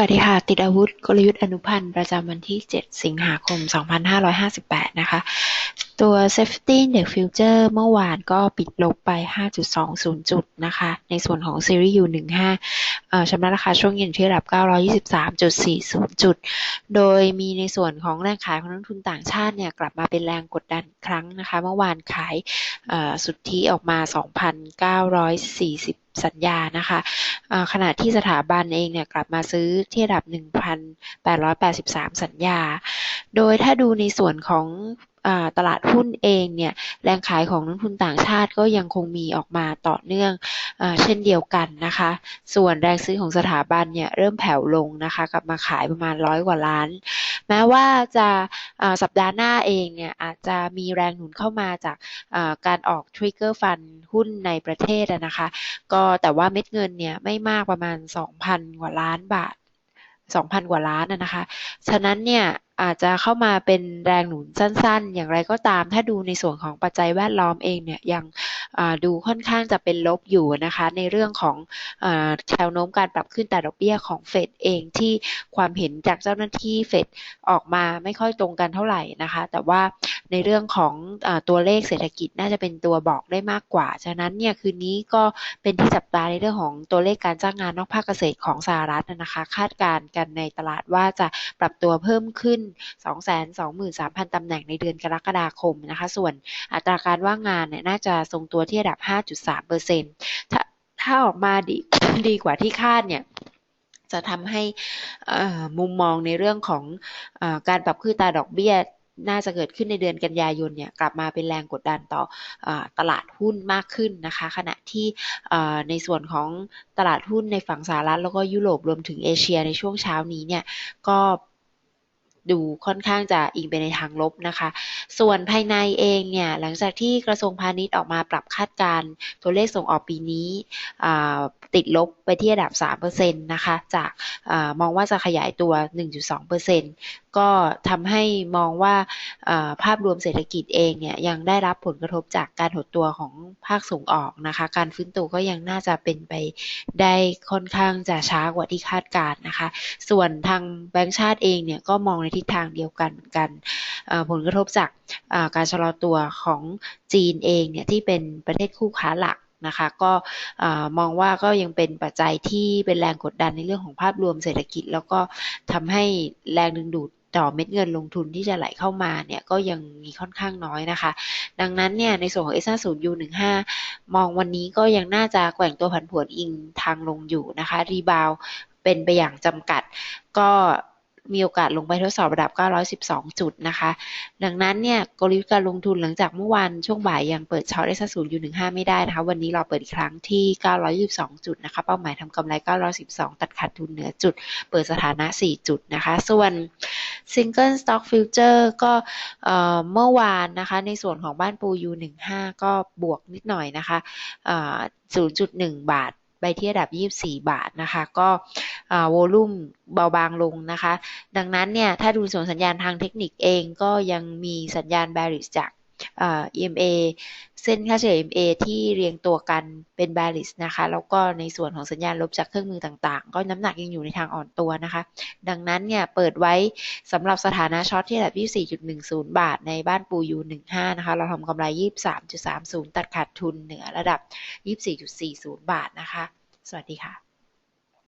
วัสดีค่ะ ติดอาวุธ กลยุทธ์อนุพันธ์ ประจำวันที่ 7 สิงหาคม 2558 นะคะ ตัว Safety Index Future เมื่อวานก็ปิดลบไป 5.20 จุดนะคะ ในส่วนของซีรีส์ U15 ชำระราคาช่วงเย็นที่ระดับ 923.40 จุด โดยมีในส่วนของแรงขายของนักทุนต่างชาติเนี่ยกลับมาเป็นแรงกดดันครั้งนะคะ เมื่อวานขายสุทธิออกมา 2,940สัญญานะคะขณะที่สถาบันเองเนี่ยกลับมาซื้อที่ระดับ 1,883 สัญญา โดยถ้าดูในส่วนของ ตลาดหุ้นเองเนี่ยแรงขายของนักทุนต่างชาติก็ยังคงมีออกมาต่อเนื่องอเช่นเดียวกันนะคะ ส่วนแรงซื้อของสถาบันเนี่ยเริ่มแผ่วลงนะคะกลับมาขายประมาณร้อยกว่าล้าน แม้ว่าจะสัปดาห์หน้าเองเนี่ยอาจจะมีแรงหนุนเข้ามาจากการออกทริกเกอร์ฟันหุ้นในประเทศนะคะ ก็แต่ว่าเม็ดเงินเนี่ยไม่มากประมาณ 2,000 กว่าล้านบาท2,000 กว่าล้านนะคะ ฉะนั้นเนี่ย อาจจะเข้ามาเป็นแรงหนุนสั้น ๆ อย่างไรก็ตาม ถ้าดูในส่วนของปัจจัยแวดล้อมเองเนี่ย ยัง ดูค่อนข้างจะเป็นลบอยู่นะคะ ในเรื่องของแนวโน้มการปรับขึ้นแต่ดอกเบี้ยของเฟดเองที่ความเห็นจากเจ้าหน้าที่เฟดออกมาไม่ค่อยตรงกันเท่าไหร่นะคะ แต่ว่าในเรื่องของอตัวเลขเศรษฐกิจน่าจะเป็นตัวบอกได้มากกว่า ฉะนั้นเนี่ยคืนนี้ก็เป็นที่จับตาในเรื่องของตัวเลขการจ้างงานนอกภาคเกษตรของสหรัฐนะคะ คาดการณ์กันในตลาดว่าจะปรับตัวเพิ่มขึ้น 223,000ตำแหน่งในเดือนกรกฎาคมนะคะ ส่วนอัตราการว่างงานเนี่ยน่าจะทรงตัวที่ระดับ 5.3%ถ้าถ้าออกมาดีดีกว่าที่คาดเนี่ยจะทำให้มุมมองในเรื่องของอการปรับขึ้นตาดอกเบี้ยน่าจะเกิดขึ้นในเดือนกันยายนเนี่ยกลับมาเป็นแรงกดดันต่ออตลาดหุ้นมากขึ้นนะคะ ขณะที่ในส่วนของตลาดหุ้นในฝั่งสหรัฐแล้วก็ยุโรปรวมถึงเอเชียในช่วงเช้านี้เนี่ยก็ ดูค่อนข้างจะอิงไปในทางลบนะคะ ส่วนภายในเองเนี่ยหลังจากที่กระทรวงพาณิชย์ออกมาปรับคาดการตัวเลขส่งออกปีนี้ติดลบไปที่ระดับ3%นะคะจากอมองว่าจะขยายตัว 1.2% ก็ทำให้มองว่าภาพรวมเศรษฐกิจเองเนี่ยยังได้รับผลกระทบจากการหดตัวของภาคส่งออกนะคะ การฟื้นตัวก็ยังน่าจะเป็นไปได้ค่อนข้างจะช้ากว่าที่คาดการนะคะ ส่วนทางแบงก์ชาติเองเนี่ยก็มองในทิศทางเดียวกันกันผลกระทบจากการชะลอตัวของจีนเองเนี่ยที่เป็นประเทศคู่ค้าหลักนะคะก็มองว่าก็ยังเป็นปัจจัยที่เป็นแรงกดดันในเรื่องของภาพรวมเศรษฐกิจ แล้วก็ทำให้แรงดึงดูด ต่อเม็ดเงินลงทุนที่จะไหลเข้ามาเนี่ยก็ยังมีค่อนข้างน้อยนะคะ ดังนั้นเนี่ยในส่วนของ S 5 0 U 1 5มองวันนี้ก็ยังน่าจะแกว่งตัวผันผวนอิงทางลงอยู่นะคะ รีบาวเป็นไปอย่างจำกัด ก็มีโอกาสลงไปทดสอบระดับ 912 จุดนะคะ ดังนั้นเนี่ยกลยุทธ์การลงทุนหลังจากเมื่อวานช่วงบ่ายยังเปิดช็อตได้สักศูนย์อยู่15 ไม่ได้นะคะ วันนี้เราเปิดอีกครั้งที่ 922 จุดนะคะ เป้าหมายทำกำไร 912 ตัดขาดทุนเหนือจุด เปิดสถานะ 4 จุดนะคะ ส่วน Single Stock Future ก็เมื่อวานนะคะ ในส่วนของบ้านปูยู15 ก็บวกนิดหน่อยนะคะ 0.1 บาทไปที่ระดับ 24 บาทนะคะ ก็โวลุ่มเบาบางลงนะคะ ดังนั้นเนี่ย ถ้าดูส่วนสัญญาณทางเทคนิคเองก็ยังมีสัญญาณ bearish จาก EMA เส้นค่าเฉลี่ย EMA ที่เรียงตัวกันเป็น bearish นะคะ แล้วก็ในส่วนของสัญญาณลบจากเครื่องมือต่างๆ ก็น้ำหนักยังอยู่ในทางอ่อนตัวนะคะ ดังนั้นเนี่ยเปิดไว้สำหรับสถานะช็อตที่ระดับ 24.10 บาทในบ้านปูยู15 นะคะ เราทำกำไร 23.30 ตัดขาดทุนเหนือระดับ 24.40 บาทนะคะ สวัสดีค่ะ